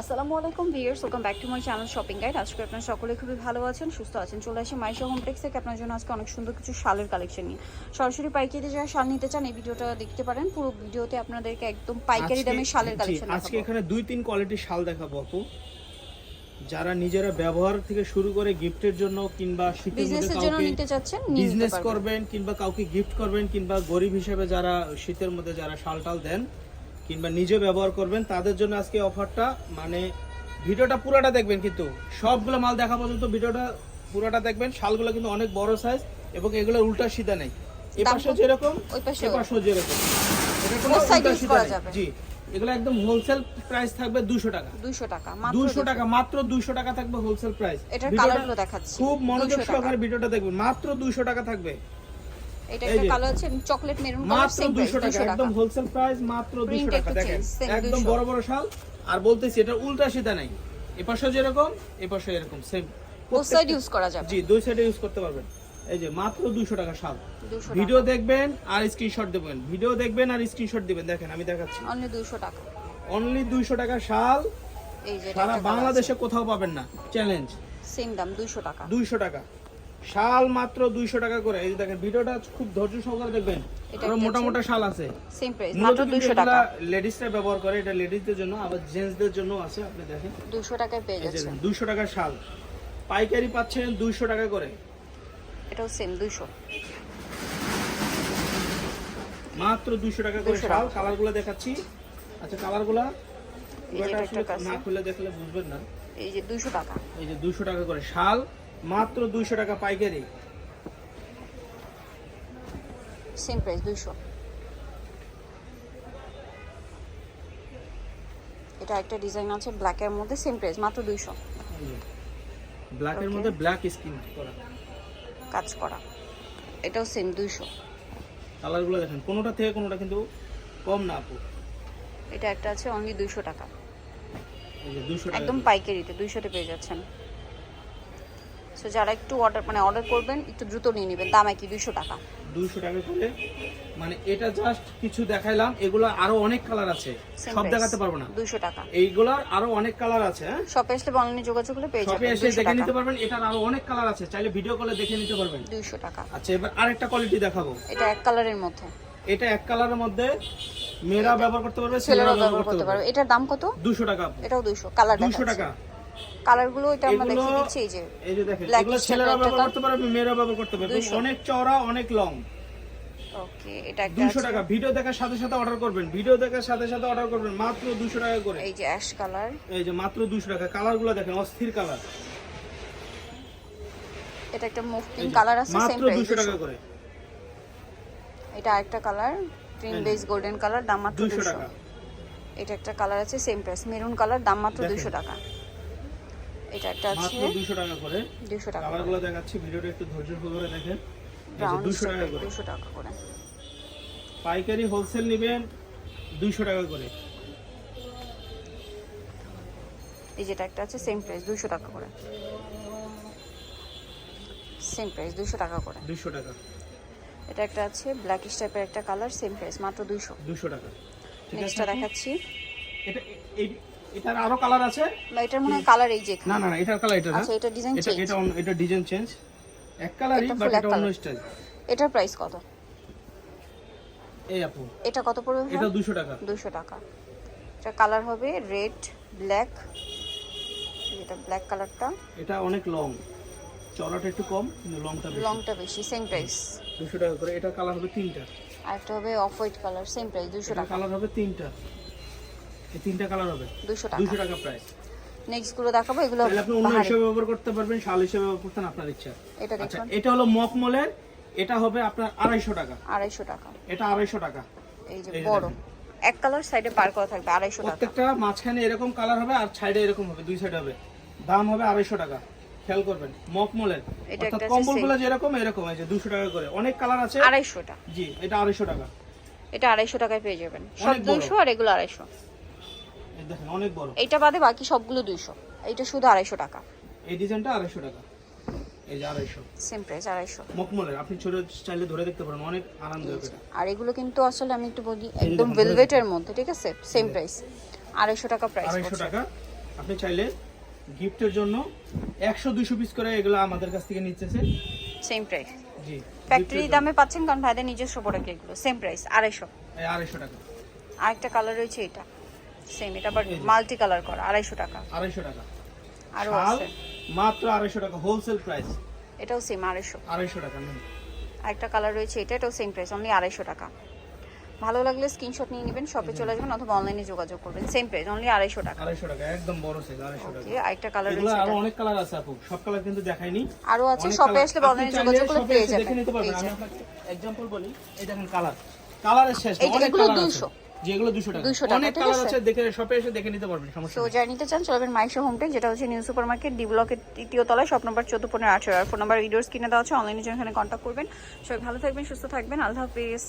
আসসালামু আলাইকুম viewers welcome back to my channel shopping guide আজকে আপনারা সকলে খুবই ভালো আছেন সুস্থ আছেন চলে আসি মাইশো হোমটেক্স থেকে আপনার জন্য আজকে অনেক সুন্দর কিছু শালের কালেকশন নিয়ে। সরাসরি পাইকারি যারা শাল নিতে চান এই ভিডিওটা দেখতে পারেন। পুরো ভিডিওতে আপনাদেরকে একদম পাইকারি দামে শালের কালেকশন আজকে এখানে দুই তিন কোয়ালিটির শাল দেখাবো আপু। যারা নিজেরা ব্যবহার থেকে শুরু করে গিফটের জন্য কিংবা শীতের মধ্যে কাউকে নিতে চাচ্ছেন বিজনেস করবেন কিংবা কাউকে গিফট করবেন কিংবা গরিব হিসেবে যারা শীতের মধ্যে যারা শাল টাল দেন কিংবা নিজে ব্যবহার করবেন তাদের জন্য আজকে অফারটা মানে ভিডিওটা পুরোটা দেখবেন কিন্তু। সবগুলো মাল দেখা পর্যন্ত ভিডিওটা পুরোটা দেখবেন। শালগুলো কিন্তু অনেক বড় সাইজ এবং এগুলোর উল্টা সিধা নেই। এ পাশে যেরকম ওই পাশে যেরকম। এটা কোনো উল্টা সিধা করা নেই। যাবে। জি এগুলো একদম হোলসেল প্রাইস থাকবে 200 টাকা। 200 টাকা মাত্র 200 200 টাকা মাত্র 200 টাকা থাকবে হোলসেল প্রাইস এটার কালারগুলো দেখাচ্ছি। খুব মনোযোগ সহকারে ভিডিওটা দেখবেন। মাত্র 200 টাকা থাকবে। এটা একটা যে। আছে চকলেট মেরুন কালার সেম 200 টাকা একদম হোলসেল প্রাইস মাত্র 200 টাকা। দেখেন একদম বড় বড় শাল। আর বলতেছি এটা উল্টা সিধা নাই। এপাশে যেরকম এপাশে এরকম সেম বোথ সাইড ইউজ করা যাবে। জি দুই সাইডে ইউজ করতে পারবেন। এই যে মাত্র 200 টাকা শাল। ভিডিও দেখবেন আর স্ক্রিনশট দেবেন। ভিডিও দেখবেন আর স্ক্রিনশট দিবেন। দেখেন আমি দেখাচ্ছি। অনলি 200 টাকা। অনলি 200 টাকা শাল। এই যে সারা বাংলাদেশে কোথাও পাবেন না। চ্যালেঞ্জ সেম দাম 200 টাকা। দুইশো টাকা। শাল মাত্র দুইশো টাকা করে। এই দেখেন ভিডিওটা খুব ধৈর্য সহকারে দেখবেন। আরও মোটা। মোটা শাল আছে। সেম প্রাইস মাত্র 200 টাকা। লেডিসরা ব্যবহার করে এটা লেডিসদের জন্য আবার জেন্টসদের জন্য আছে আপনি দেখেন। 200 টাকায় পেয়ে যাচ্ছেন। দুইশো টাকা শাল। পাইকারি পাচ্ছেন দুইশো টাকা করে। এটাও সেম 200 মাত্র দুইশো টাকা করে 200 শাল। কালারগুলো দেখাচ্ছি। আচ্ছা কালারগুলো এটা আসলে না খুলে দেখলে বুঝবেন না। এই যে 200 টাকা। এই যে দুইশো টাকা করে শাল। মাত্র দুইশো টাকা পাইকারি। সেম প্রাইস 200 এটা একটা ডিজাইন আছে ব্ল্যাক এর মধ্যে সেম প্রাইস মাত্র 200 ব্ল্যাকের. মধ্যে ব্ল্যাক স্কিন করা। কাজ করা। এটাও সেম 200 কালারগুলো দেখেন কোনোটা থেকে কোনোটা কিন্তু কম না আপু। এটা একটা আছে অনলি 200 টাকা। এই যে 200 টাকা একদম পাইকারিতে 200 তে পেয়ে যাচ্ছেন। সো যারা একটু অর্ডার মানে অর্ডার করবেন একটু দ্রুত নিয়ে নেবেন। দাম একই 200 টাকা। 200 টাকা করে। মানে এটা জাস্ট কিছু দেখাইলাম এগুলো আরও অনেক কালার আছে। সব দেখাতে পারব না। 200 টাকা। এইগুলার আরও অনেক কালার আছে হ্যাঁ? শপে আসলে অনলাইনে যোগাযোগ করলে পেয়ে শপে যাবেন। এসে দেখে নিতে পারবেন এটার আরও অনেক কালার আছে। চাইলে ভিডিও কলে দেখে নিতে পারবেন। 200 টাকা। আচ্ছা এবার আরেকটা কোয়ালিটি দেখাবো। এটা এক কালারের মধ্যে। এটা এক কালারের মধ্যে মেয়েরা ব্যবহার করতে পারবে ছেলেরা ব্যবহার করতে পারবে। এটার দাম কত? 200 টাকা। এটাও 200 কালার 200 টাকা। কালারগুলো এটা আমরা দেখিয়ে দিচ্ছি এই যে এই যে দেখেন এগুলো ছেলেরা ব্যবহার। করতে পারবে মেয়েরা ব্যবহার করতে পারবে অনেক চওড়া অনেক লং। ওকে এটা একটা দুশো আছে। টাকা। ভিডিও দেখার সাথে সাথে অর্ডার করবেন। ভিডিও দেখার সাথে সাথে অর্ডার করবেন। মাত্র দুশো টাকা করে। এই যে অ্যাশ কালার এই যে মাত্র দুশো টাকা। কালারগুলো দেখেন অস্থির কালার। এটা একটা মুভ পিঙ্ক কালার আছে সেম প্রাইস দুশো টাকা করে। এটা আরেকটা colour cream base golden colour দাম মাত্র দুশো 200 টাকা। এটা একটা কালার আছে সেম প্রাইস মেরুন কালার দাম মাত্র দেখেন। 200 টাকা। এটা একটা আছে। মাত্র দুশো টাকা করে। 200 টাকা কালারগুলো দেখাচ্ছি ভিডিওটা একটু ধৈর্য সহকারে দেখেন। ব্রাউন দুশো টাকা করে। 200 টাকা করে। পাইকারি হোলসেল নেবেন দুইশো টাকা করে। এই যেটা একটা আছে সেম প্রাইস 200 টাকা করে। সেম প্রাইস 200 টাকা করে। দুইশো টাকা। এটা একটা আছে ব্ল্যাক টাইপের একটা কালার সেম প্রাইস মাত্র 200 দুশো টাকা। নেক্সটটা দেখাচ্ছি। এটা এটার আরও কালার আছে? এটার মনে কালার এই যে না না না এটার কালার এটা না। আচ্ছা এটা ডিজাইন চেঞ্জ এটা এটা ডিজাইন চেঞ্জ এক কালারই বাট এটা অন্য স্টাইল এটার প্রাইস কত? এই আপু এটা কত পড়বে এটা দুশো টাকা। দুশো টাকা। এটা কালার হবে রেড ব্ল্যাক এটা ব্ল্যাক কালারটা এটা অনেক লং চড়াটা একটু কম কিন্তু লংটা বেশি। লংটা বেশি সেম প্রাইস দুশো টাকা করে এটার কালার হবে তিনটা। আর একটা হবে off white colour same price দুশো এটার টাকা। কালার হবে তিনটা। এই তিনটা কালার হবে। দুশো দুশো টাকা টাকা প্রাইস নেক্সটগুলো দেখাবো এগুলো আপনি অন্য হিসেবে ব্যবহার করতে পারবেন শাল হিসেবে ব্যবহার করতেন আপনার ইচ্ছা। এটা আচ্ছা দেখুন। এটা হলো মকমলের এটা হবে আপনার আড়াইশো টাকা। আড়াইশো টাকা। এটা আড়াইশো টাকা। এই যে বড়। এক কালার সাইডে পার করা থাকবে আড়াইশো টাকা। প্রত্যেকটা মাঝখানে এরকম কালার হবে আর সাইডে এরকম হবে দুই সাইড হবে। দাম হবে আড়াইশো টাকা। খেয়াল করবেন মকমলের এটা অর্থাৎ কম্বলগুলো যেরকম এরকম আছে দুশো টাকা করে। অনেক কালার আছে। আড়াইশোটা। জি এটা আড়াইশো টাকা। এটা আড়াইশো টাকায় পেয়ে যাবেন। সব অনেক বড়। দুইশো আর এগুলো আড়াইশো। এই দেখেন অনেক বড়। এইটা বাদে বাকি সবগুলো দুইশো। এইটা শুধু আড়াইশো টাকা। এই ডিজাইনটা আড়াইশো টাকা। এই যে আড়াইশো। সেম প্রাইস আড়াইশো। মকমলের আপনি ছোট চাইলে ধরে দেখতে পারেন অনেক আরামদায়ক এটা। আর এগুলো কিন্তু আসলে আমি একটু বলি একদম ভেলভেটের মধ্যে ঠিক আছে? Same price. আড়াইশো টাকা প্রাইস আড়াইশো টাকা। আপনি চাইলে গিফটের জন্য একশো দুইশো পিস করে এগুলো আমাদের কাছ থেকে নিতেছে। সেম প্রাইস জি ফ্যাক্টরি দামে পাচ্ছেন কারণ ভাইদের নিজস্ব প্রোডাক্ট এগুলো সেম প্রাইস আড়াইশো। জন্য। এই আড়াইশো টাকা। আরেকটা কালার রয়েছে এটা। সেম এটা আবার মাল্টি কালার করা আড়াইশো টাকা। আড়াইশো টাকা। আরও আছে। মাত্র আড়াইশো টাকা হোলসেল প্রাইস এটাও সেম আড়াইশো। আড়াইশো টাকা আরেকটা কালার রয়েছে এটা এটাও সেম প্রাইস অনলি আড়াইশো টাকা। ভালো লাগলে স্ক্রিনশট নিয়ে নেবেন শপে চলে যাবেন অথবা অনলাইনে যোগাযোগ করবেন সেম প্রাইস অনলি আড়াইশো টাকা। আড়াইশো টাকা একদম বড় সাইজ আড়াইশো টাকা। আরেকটা কালার রয়েছে আরও অনেক কালার আছে আপু সব কালার কিন্তু দেখাইনি। আরও আছে শপে আসলে বা অনলাইনে যোগাযোগ করে shop এ পেয়ে যাবেন। দেখে নিতে পারবেন। আমি আপনাকে এক্সাম্পল বলি এই দেখেন কালার কালারের শেষ অনেক colour আছে। 200 যে 200 টাকা। 200 টাকা, অনেক ঠিক কালার আছে? দেখে শপে এসে দেখে নিতে পারবেন সমস্যা তো নিতে চান চলবেন মাইশো হোম টেক যেটা হচ্ছে নিউ সুপার মার্কেট ডি ব্লকের তৃতীয় তলায় শপ নম্বর চোদ্দ পনেরো আঠারো। আর ফোন নাম্বার ভিডিওস কিনে দেওয়া আছে অনলাইনে জন্য এখানে কন্ট্যাক্ট করবেন। সবাই ভালো থাকবেন সুস্থ থাকবেন আল্লাহ হাফিজ।